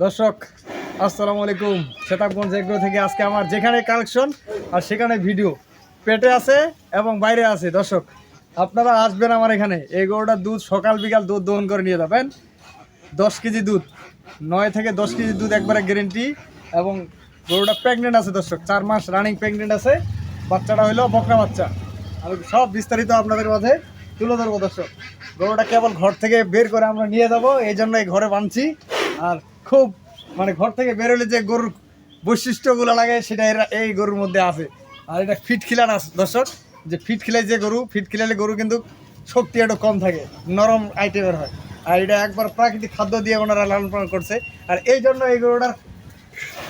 দর্শক, আসসালামু আলাইকুম। সেতাবগঞ্জ এগ্রো থেকে আজকে আমার যেখানে কালেকশন আর সেখানে ভিডিও পেটে আছে এবং বাইরে আছে। দর্শক, আপনারা আসবেন আমার এখানে। এই গরুটার দুধ সকাল বিকাল দুধ দহন করে নিয়ে যাবেন। দশ কেজি দুধ, নয় থেকে দশ কেজি দুধ একবারে গ্যারেন্টি এবং গরুটা প্রেগনেন্ট আছে দর্শক, চার মাস রানিং প্রেগনেন্ট আছে। বাচ্চাটা হলো বকরা বাচ্চা। আমি সব বিস্তারিত আপনাদের মাঝে তুলে ধরবো দর্শক। গরুটা কেবল ঘর থেকে বের করে আমরা নিয়ে যাব, এই জন্য এই ঘরে বাঁধছি। আর খুব মানে ঘর থেকে বেরোলে যে গরুর বৈশিষ্ট্যগুলো লাগে সেটা এরা এই গরুর মধ্যে আছে। আর এটা ফিট খিলান আছে দর্শক। যে ফিট খিলাই যে গরু ফিট খিলালে গরু কিন্তু শক্তি একটু কম থাকে নরম আইটেমের হয়। আর এটা একবার প্রাকৃতিক খাদ্য দিয়ে ওনারা লালন পালন করছে। আর এই জন্য এই গরুটার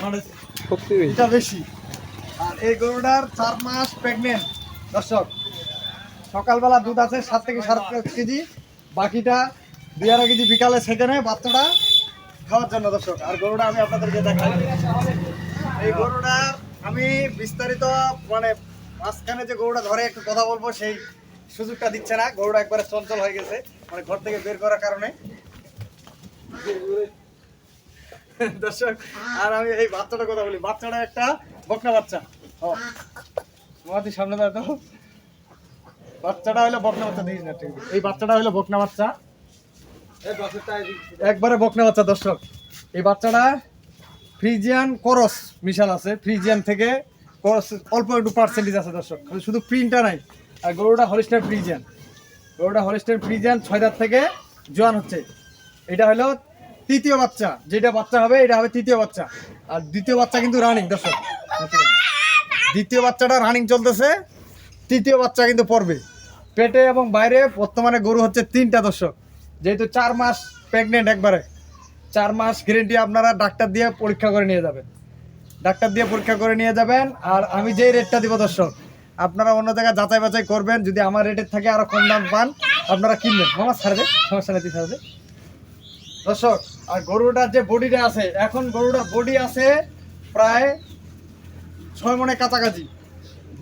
মানে শক্তি বেশি। আর এই গরুটার চার মাস প্রেগনেন্ট দর্শক। সকালবেলা দুধ আছে সাত থেকে সাত কেজি বাকিটা দুই আড়াই কেজি বিকালে সেখানে বাচ্চাটা খাওয়ার জন্য, দর্শক। আর গরুটা আমি আপনাদেরকে দেখাই। এই গরুটার আমি বিস্তারিত মানে মাঝখানে যে গরুটা ধরে একটু কথা বলব, সেই সুযোগটা দিচ্ছে না। গরুটা একবারে চঞ্চল হয়ে গেছে মানে ঘর থেকে বের করার কারণে। দর্শক, আর আমি এই বাচ্চাটার কথা বলি। বাচ্চাটা একটা বকনা বাচ্চা। ও। মামাতি সামনে দাও তো বাচ্চাটা হলো বকনা বাচ্চা, দেখিস না, ঠিক এই বাচ্চাটা হলো বকনা বাচ্চা। একবারে বকনা বাচ্চা, দর্শক। এই বাচ্চাটা ফ্রিজিয়ান করস মিশাল আছে। ফ্রিজিয়ান থেকে করস অল্প একটু পার্সেন্টেজ আছে, দর্শক। শুধু প্রিন্টটা নাই। আর গরুটা হলিস্টার ফ্রিজিয়ান। গরুটা হলিস্টার ফ্রিজিয়ান ছয় থেকে জোয়ান হচ্ছে। এটা হলো তৃতীয় বাচ্চা। যেটা বাচ্চা হবে, এটা হবে তৃতীয় বাচ্চা। আর দ্বিতীয় বাচ্চা কিন্তু রানিং দর্শক। দ্বিতীয় বাচ্চাটা রানিং চলতেছে। তৃতীয় বাচ্চা কিন্তু পড়বে। পেটে এবং বাইরে বর্তমানে গরু হচ্ছে তিনটা, দর্শক। যেহেতু চার মাস প্রেগনেন্ট একবারে, চার মাস গ্যারেন্টি আপনারা ডাক্তার দিয়ে পরীক্ষা করে নিয়ে যাবেন। ডাক্তার দিয়ে পরীক্ষা করে নিয়ে যাবেন, আর আমি যেই রেটটা দিব দর্শক, আপনারা অন্য জায়গায় যাচাই বাছাই করবেন, যদি আমার রেটের থেকে আরও কম দাম পান, আপনারা কিনবেন। আমার ছাড়ে দে সমস্যা নেই, তুই ছাড়ে দর্শক, আর গরুটার যে বডিটা আছে, এখন গরুটার বডি আছে প্রায় ছয় মনে কাছাকাছি।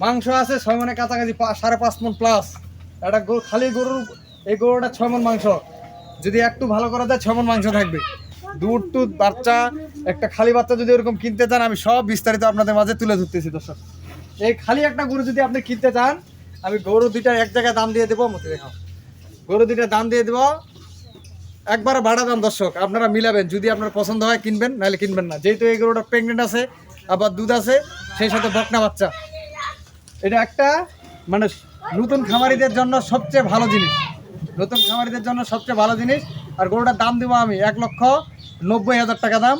মাংস আছে ছয় মনে কাছাকাছি সাড়ে পাঁচ মন প্লাস একটা খালি গরুর এই গরুটা ছয় মন মাংস। যদি একটু ভালো করা যায় ছয় মন মাংস থাকবে। দুধ টুধ, বাচ্চা, একটা খালি বাচ্চা যদি ওরকম কিনতে চান, আমি সব বিস্তারিত আপনাদের মাঝে তুলে ধরতেছি, দর্শক। এই খালি একটা গরু যদি আপনি কিনতে চান, আমি গরু দুইটার এক জায়গায় দাম দিয়ে দেবো, মতো দেখাও। গরু দুইটার দাম দিয়ে দেবো, একবার ভাড়া দাম, দর্শক, আপনারা মিলাবেন। যদি আপনার পছন্দ হয়, কিনবেন, নাহলে কিনবেন না। যেহেতু এই গরুটা প্রেগনেন্ট আছে, আবার দুধ আছে, সেই সাথে বকনা বাচ্চা। এটা একটা মানে নতুন খামারিদের জন্য সবচেয়ে ভালো জিনিস। নতুন খামারিদের জন্য সবচেয়ে ভালো জিনিস। আর গরুটার দাম দেবো আমি এক লক্ষ নব্বই হাজার টাকা দাম।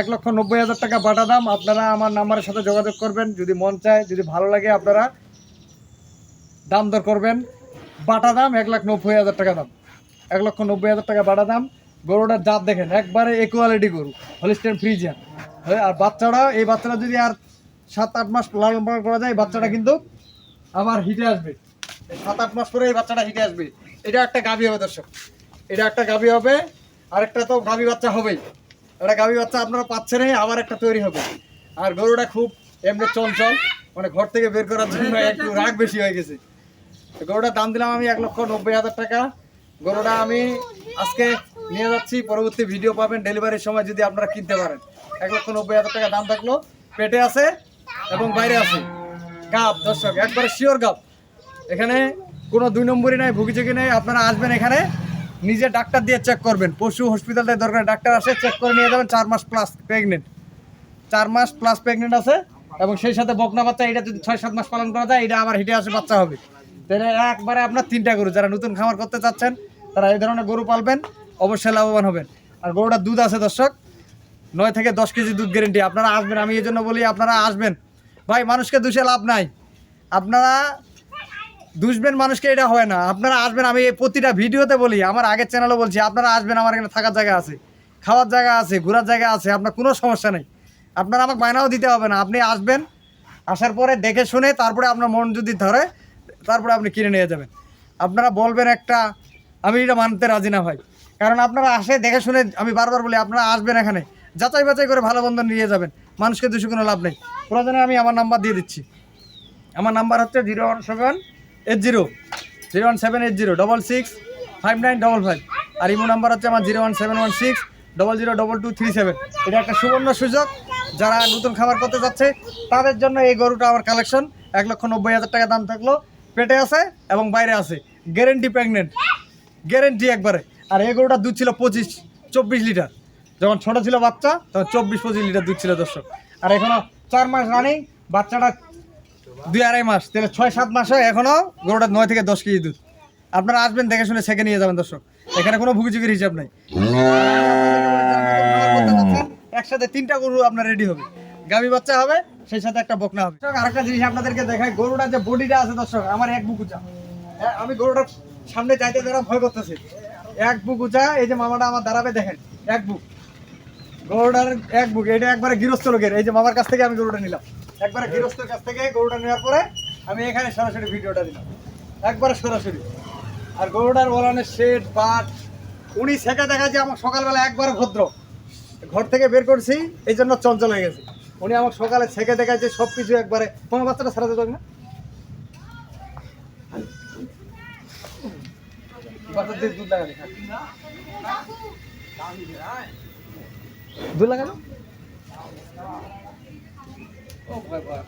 এক লক্ষ নব্বই হাজার টাকা বাটা দাম। আপনারা আমার নাম্বারের সাথে যোগাযোগ করবেন। যদি মন চায়, যদি ভালো লাগে আপনারা দাম দর করবেন। বাটা দাম এক লাখ নব্বই হাজার টাকা দাম। এক লক্ষ নব্বই হাজার টাকা বাটা দাম। গরুটার জাত দেখেন, একবারে ইকুয়ালিটি গরু হলিস্টেন ফ্রিজিয়ান হ্যাঁ আর বাচ্চাটা এই বাচ্চাটা যদি আর সাত আট মাস লালন পালন করা যায় বাচ্চাটা কিন্তু আবার হিটে আসবে। সাত আট মাস পরে এই বাচ্চাটা হিটে আসবে। এটা একটা গাভী হবে দর্শক। এটা একটা গাভী হবে আর একটা তো গাভী বাচ্চা হবেই। একটা গাভী বাচ্চা আপনারা পাচ্ছেনই, আবার একটা তৈরি হবে। আর গরুটা খুব এমনি চঞ্চল মানে ঘর থেকে বের করার জন্য একটু রাগ বেশি হয়ে গেছে। গরুটার দাম দিলাম আমি এক লক্ষ নব্বই হাজার টাকা। গরুটা আমি আজকে নিয়ে যাচ্ছি, পরবর্তী ভিডিও পাবেন ডেলিভারির সময় যদি আপনারা কিনতে পারেন। এক লক্ষ নব্বই হাজার টাকা দাম থাকল, পেটে আছে এবং বাইরে আছে। গাপ দর্শক, একবারে শিওর গাপ এখানে কোনো দুই নম্বরই নাই ভুগিচুকি নেই। আপনারা আসবেন এখানে, নিজে ডাক্তার দিয়ে চেক করবেন। পশু হসপিটালটায় দরকার, ডাক্তার আসে চেক করে নিয়ে যাবেন, চার মাস প্লাস প্রেগনেন্ট চার মাস প্লাস প্রেগনেন্ট আছে, এবং সেই সাথে বকনা বাচ্চা, এটা যদি ছয়, সাত মাস পালন করা যায়, এটা আবার হিটে আসে বাচ্চা হবে। তাহলে একবারে আপনার তিনটা গরু, যারা নতুন খামার করতে চাচ্ছেন, তারা এই ধরনের গরু পালবেন, অবশ্যই লাভবান হবেন। আর গরুটার দুধ আছে দর্শক, নয় থেকে দশ কেজি দুধ গ্যারেন্টি আপনারা আসবেন, আমি এই জন্য বলি, আপনারা আসবেন। ভাই, মানুষকে দুষে লাভ নাই। আপনারা দুষবেন মানুষকে এটা হয় না। আপনারা আসবেন, আমি এই প্রতিটা ভিডিওতে বলি, আমার আগের চ্যানেলও বলছি, আপনারা আসবেন, আমার এখানে থাকার জায়গা আছে, খাওয়ার জায়গা আছে, ঘোরার জায়গা আছে, আপনার কোনো সমস্যা নেই। আপনারা আমাকে বায়নাও দিতে হবে না, আপনি আসবেন, আসার পরে দেখে শুনে তারপরে আপনার মন যদি ধরে, তারপরে আপনি কিনে নিয়ে যাবেন। আপনারা বলবেন একটা, আমি এটা মানতে রাজি না ভাই। কারণ আপনারা আসে, দেখে শুনে আমি বারবার বলি, আপনারা আসবেন এখানে, যাচাই বাছাই করে ভালো বন্ধন নিয়ে যাবেন, মানুষকে দুশো কোনো লাভ নেই। প্রয়োজনে আমি আমার নাম্বার দিয়ে দিচ্ছি। আমার নাম্বার হচ্ছে zero one seven eight zero zero one seven eight zero double six five nine double five আর ইমো নাম্বার হচ্ছে আমার zero one seven one six double zero double two three seven এটা একটা সুবর্ণ সুযোগ। যারা নতুন খাবার করতে যাচ্ছে, তাদের জন্য এই গরুটা আমার কালেকশন এক লক্ষ নব্বই হাজার টাকা দাম থাকল। পেটে আছে এবং বাইরে আছে। গ্যারেন্টি প্রেগনেন্ট গ্যারেন্টি একবারে। আর এই গরুটা দুধ ছিল পঁচিশ, চব্বিশ লিটার। যখন ছোটো ছিল বাচ্চা, তখন চব্বিশ, পঁচিশ লিটার দুধ ছিল দর্শক। আর এখনও চার মাস রানিং বাচ্চাটা দুই আড়াই মাস তাহলে ছয় সাত মাস হয় এখনও গরুটা নয় থেকে দশ কেজি দুধ। আপনারা আসবেন দেখে শুনে সেকে নিয়ে যাবেন দর্শক। এখানে কোনো ভুগিচুকির হিসাব নাই। একসাথে তিনটা গরু আপনার রেডি হবে। গাভী বাচ্চা হবে সেই সাথে একটা বকনা হবে। আরেকটা জিনিস আপনাদেরকে দেখাই গরুটার যে বডিটা আছে দর্শক আমার এক বুক উঁচা। হ্যাঁ, আমি গরুটার সামনে চাইতে দ্বারা ভয় করতেছি। এক বুক উঁচা এই যে মামাটা আমার দাঁড়াবে দেখেন এক বুক। গরুটার এক বুক এটা একবারে গৃহস্থ লোকের এই যে মামার কাছ থেকে আমি গরুটা নিলাম। একবারে গৃহস্থের কাছ থেকে গরুটা নেওয়ার পরে আমি এখানে সরাসরি ভিডিওটা দিলাম। একবারে সরাসরি। আর গরুটার বলানের শেড বাট উনি সেটা দেখা যায় আমার সকালবেলা একবারে ভদ্র। ঘর থেকে বের করছি, এই জন্য চঞ্চল হয়ে গেছে। উনি আমার সকালে ছেঁকে দেখাচ্ছে সব কিছু একবারে তোমার বাচ্চাটা সারাতে দেবে না? দুধ লাগালে? ও ভয় ভয়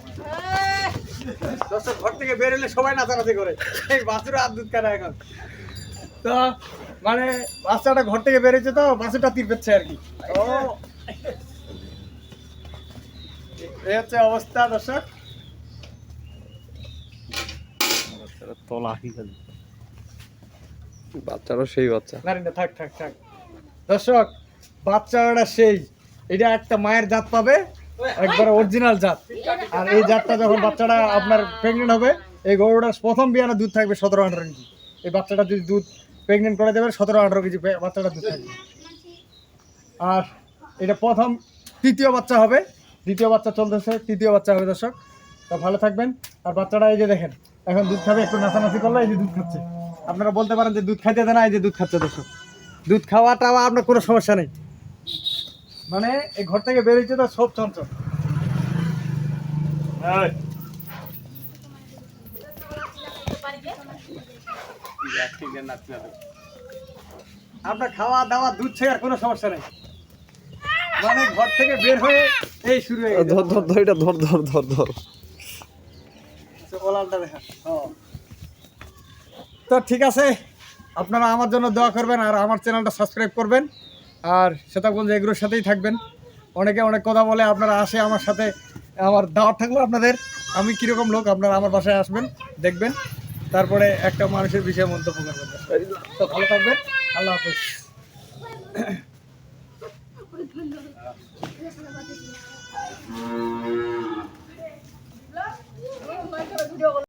দর্শক ঘর থেকে বের হলে সবাই নাচানাচি করে। এই বাছুর আর দুধ কেনা এখন। তো মানে বাচ্চাটা ঘর থেকে বেরোচ্ছে তো বাছুরটা তীর পেচ্ছে আর কি। ও। এই হচ্ছে অবস্থা দর্শক। বাচ্চারও সেই বাচ্চা। না না, থাক থাক থাক। দর্শক বাচ্চাটা সেই। এটা একটা মায়ের জাত পাবে। একবার অরিজিনাল জাত। আর এই জাতটা যখন বাচ্চাটা আপনার প্রেগনেন্ট হবে, এই গরুটার প্রথম বিয়ানে দুধ থাকবে সতেরো আঠারো কেজি। এই বাচ্চাটা যদি দুধ প্রেগনেন্ট করে দেবে সতেরো আঠারো কেজি বাচ্চাটা দুধ থাকবে। আর এটা প্রথম তৃতীয় বাচ্চা হবে। দ্বিতীয় বাচ্চা চলতেছে, তৃতীয় বাচ্চা হবে দর্শক। তো ভালো থাকবেন। আর বাচ্চাটা এই যে দেখেন, এখন দুধ খাবে, একটু নাচানাচি করলে, এই যে দুধ খাচ্ছে। আপনারা বলতে পারেন যে দুধ খাইতে দেয় না, এই যে দুধ খাচ্ছে দর্শক। দুধ খাওয়া টাওয়া আপনার কোনো সমস্যা নেই। মানে এই ঘর থেকে বেরিয়েছে তো সব চঞ্চল। আপনার খাওয়া দাওয়া দুধ ছেড়ে কোনো সমস্যা নেই মানে ঘর থেকে বের হয়ে এই শুরু হয়ে। ধর ধর ধর এটা ধর ধর ধর ধর দেখা ও। তো ঠিক আছে আপনারা আমার জন্য দোয়া করবেন আর আমার চ্যানেলটা সাবস্ক্রাইব করবেন আর শ্বেতাগঞ্জ এগুলোর সাথেই থাকবেন। অনেকে অনেক কথা বলে, আপনারা আসে আমার সাথে, আমার দাওয়াত থাকল আপনাদের। আমি কীরকম লোক, আপনারা আমার বাসায় আসবেন, দেখবেন। তারপরে একটা মানুষের বিষয়ে মন্তব্য করবেন। তো ভালো থাকবেন, আল্লাহ হাফেজ।